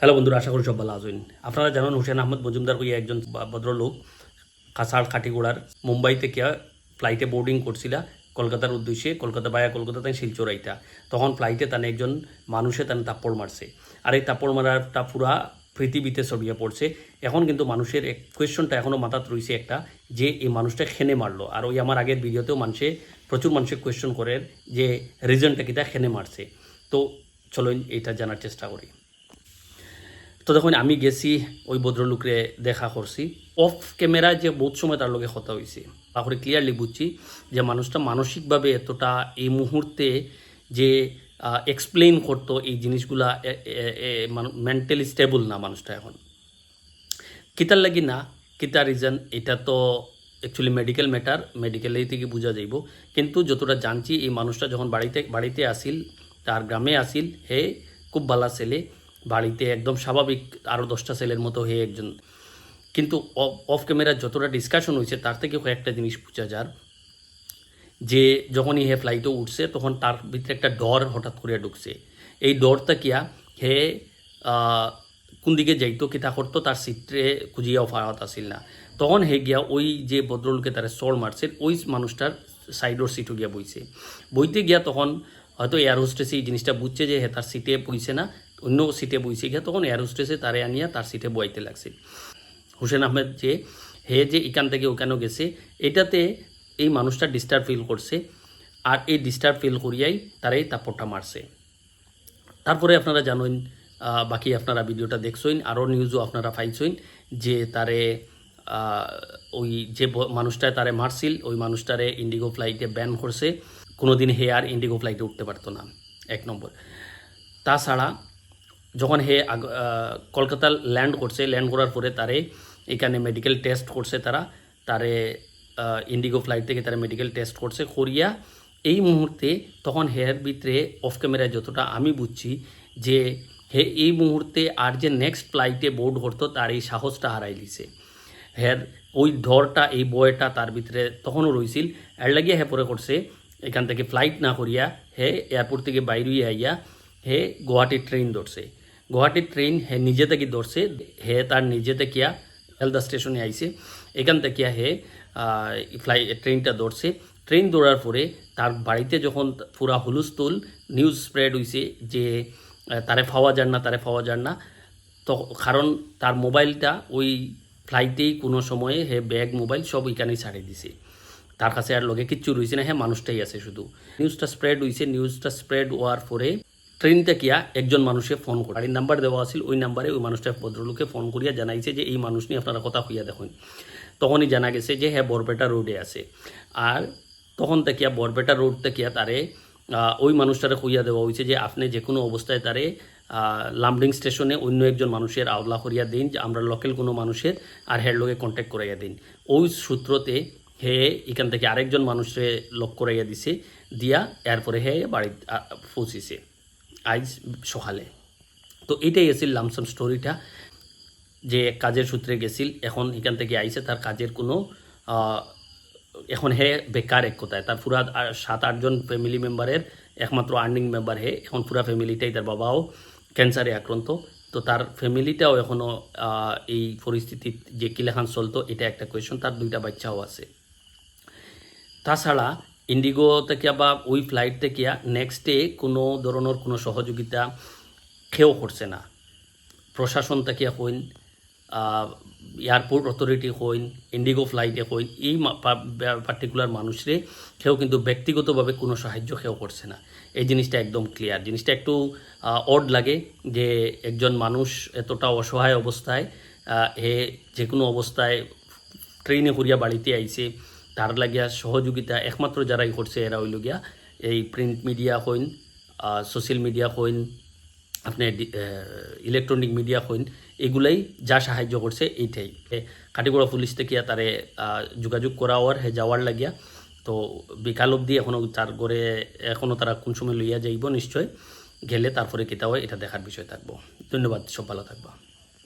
Hello বন্ধুরা, আশা করি সব ভালো আছেন। আপনারা জানেন হোসেন আহমদ মজুমদার কইয়া একজন ভদ্রলোক, কাছাড় কাটিগোড়ার মুম্বাই থেকে ফ্লাইটে বোর্ডিং করছিল, কলকাতার উদ্দেশ্যে, কলকাতা বায়া কলকাতা তাই শিলচর আইতা। তখন ফ্লাইটে তানে একজন মানুষে তানে তাপ্পড় মারছে। আর এই তাপ্পড় মারাটা পুরা পৃথিবীতে ছড়িয়ে পড়ছে। এখন কিন্তু মানুষের এক কোয়েশ্চনটা এখনও মাথাত রয়েছে একটা, যে এই মানুষটা খেনে মারলো। আর ওই আমার আগের ভিডিওতেও মানুষে, প্রচুর মানুষে কোয়েশ্চন করে যে রিজনটা কিটা খেনে মারছে। তো চলো এইটা জানার চেষ্টা করি। তো দেখুন, আমি গেছি ওই ভদ্রলোকরে দেখা করছি। অফ ক্যামেরায় যে বহুত সময় তার লগে কথা হয়েছে তারপরে ক্লিয়ারলি বুঝছি যে মানুষটা মানসিকভাবে এতটা এই মুহূর্তে যে এক্সপ্লেইন করতো এই জিনিসগুলা মেন্টালি স্টেবল না মানুষটা এখন। কিতার লাগি না কিতা রিজন এটা তো অ্যাকচুয়ালি মেডিকেল ম্যাটার মেডিকেলেই থেকে বোঝা যাইব। কিন্তু যতটা জানছি, এই মানুষটা যখন বাড়িতে বাড়িতে আসিল, তার গ্রামে আসিল, হে, খুব ভালা ছেলে বাড়িতে একদম স্বাভাবিক আরও দশটা ছেলের মতো হে একজন। কিন্তু অফ ক্যামেরা যতটা ডিসকাশন হয়েছে, তার থেকে কয়েকটা জিনিস বোঝা যার। যে যখনই হে ফ্লাইটে উঠছে, তখন তার ভিতরে একটা ডর হঠাৎ করে ঢুকছে। এই ডরটা কিয়া হে কোন দিকে যাইতো কিতা করতো তার সিটে খুঁজিয়াও ফারাত আসিল না। তখন হে গিয়া ওই যে ভদ্রলোকে তারা চর মারছে, ওই মানুষটার সাইডর সিটও গিয়া বইছে। বইতে গিয়া তখন হয়তো এয়ার হোস্টেসে এই জিনিসটা বুঝছে যে হে তার সিটে বইছে না অন্য সিটে বইছে গিয়া, তখন এয়ার হোস্টেসে তারে আনিয়া তার সিটে বইতে লাগছে। হোসেন আহমেদ যে, হে যে এখান থেকে ওখানেও গেছে, এটাতে এই মানুষটা ডিস্টার্ব ফিল করছে আর এই ডিস্টার্ব ফিল করিয়াই তারাই তাপড়টা মারছে। তারপরে আপনারা জানেন বাকি আপনারা ভিডিওটা দেখছেন, আরও নিউজও আপনারা পাইছেন যে তারে ওই যে মানুষটা তারে মারছিল, ওই মানুষটারে ইন্ডিগো ফ্লাইটে ব্যান করছে। কোনোদিন হে আর ইন্ডিগো ফ্লাইটে উঠতে পারতো না। এক নম্বর। তাছাড়া যখন হে কলকাতা ল্যান্ড করছে, ল্যান্ড করার পরে তারে এখানে মেডিকেল টেস্ট করছে তারা। তারে ইন্ডিগো ফ্লাইট থেকে তারা মেডিকেল টেস্ট করছে। করিয়া এই মুহূর্তে তখন হের ভিতরে অফ ক্যামেরায় যতটা আমি বুঝছি যে হে এই মুহূর্তে আর যে নেক্সট ফ্লাইটে বোর্ড করতো তার এই সাহসটা হারাই দিছে। হের ওই ধরটা এই বয়টা তার ভিতরে তখনও রইছিল। এর লাগিয়ে হে পরে করছে, এখান থেকে ফ্লাইট না করিয়া হে এয়ারপোর্ট থেকে বাইরে আইয়া হে গুয়াহাটির ট্রেন ধরছে। গুয়াহাটির ট্রেন হে নিজে থেকে ধরছে, হে তার নিজে থেকিয়া হেলদা স্টেশনে আইছে। এখান থেকে হে ফ্লাই, ট্রেনটা ধরছে। ট্রেন দৌড়ার পরে তার বাড়িতে যখন পুরা হুলুস্থুল নিউজ স্প্রেড হয়েছে যে তারে পাওয়া যান না, তারে পাওয়া যান না, তো কারণ তার মোবাইলটা ওই ফ্লাইটেই কোনো সময়ে হে ব্যাগ, মোবাইল সব ওইখানেই ছাড়িয়ে দিছে। তার কাছে আর লগে কিচ্ছু রয়েছে না হ্যাঁ মানুষটাই আছে শুধু। নিউজটা স্প্রেড হয়েছে নিউজটা স্প্রেড হওয়ার পরে ট্রেনটা কিয়া একজন মানুষে ফোন করে। গাড়ির নাম্বার দেওয়া আছিল, ওই নাম্বারে ওই মানুষটা ভদ্রলোকে ফোন করিয়া জানাইছে যে, এই মানুষ নিয়ে আপনারা কথা হইয়া দেখুন। তখনই জানা গেছে যে হ্যাঁ বরপেটা রোডে আছে। আর তখন থেকে বরপেটা রোড থেকে তারে ওই মানুষটারে কইয়া দেওয়া হয়েছে যে, আপনি যে কোনো অবস্থায় তারে লামডিং স্টেশনে অন্য একজন মানুষের আওলা করিয়া দিন, যে আমরা লোকাল কোনো মানুষের আর হের লোকে কন্ট্যাক্ট করাইয়া দিন। ওই সূত্রতে হে, এখান থেকে আরেকজন মানুষে লক করাইয়া দিছে, দিয়া এরপরে হে বাড়ি পৌঁছিছে। আজ সকালে তো এটাই আছিল লামসাম স্টোরিটা যে কাজের সূত্রে গেছিল, এখন এখান থেকে আইছে, তার কাজের কোনো এখন হে বেকার এক কথায়। তার পুরা সাত আটজন ফ্যামিলি মেম্বারের একমাত্র আর্নিং মেম্বার হে, এখন পুরা ফ্যামিলিটাই তার বাবাও ক্যান্সারে আক্রান্ত। তো তার ফ্যামিলিটাও এখনও এই পরিস্থিতি যে কিলেখান চলতো, এটা একটা কোয়েশন তার দুইটা বাচ্চাও আছে। তাছাড়া ইন্ডিগো থেকে বা ওই ফ্লাইট থেকে নেক্সট ডে কোনো ধরনের কোনো সহযোগিতা কেউ করছে না প্রশাসন থেকে হইন এয়ারপোর্ট অথরিটি হইন ইন্ডিগো ফ্লাইটে হইন এই পার্টিকুলার মানুষরে কেউ কিন্তু ব্যক্তিগতভাবে কোনো সাহায্য কেউ করছে না এই জিনিসটা একদম ক্লিয়ার জিনিসটা একটু অড লাগে যে একজন মানুষ এতটা অসহায় অবস্থায় হে যে কোনো অবস্থায় ট্রেনে করিয়া বাড়িতে আইছে তার লাগিয়া সহযোগিতা একমাত্র যারাই করছে এরা হইল গিয়া এই প্রিন্ট মিডিয়া হইন সোশ্যাল মিডিয়া হইন আপনি ইলেকট্রনিক মিডিয়া হইন এগুলাই যা সাহায্য করছে এইটাই। কাটিগড়া পুলিশ থেকে তারে যোগাযোগ করা হওয়ার হে যাওয়ার লাগিয়া, তো বিকাল অবধি এখনও তার ঘরে এখনও তারা কোন সময় লইয়া যাইব নিশ্চয়, গেলে তারপরে কেতা এটা দেখার বিষয় থাকব। ধন্যবাদ, সব ভালো থাকবা।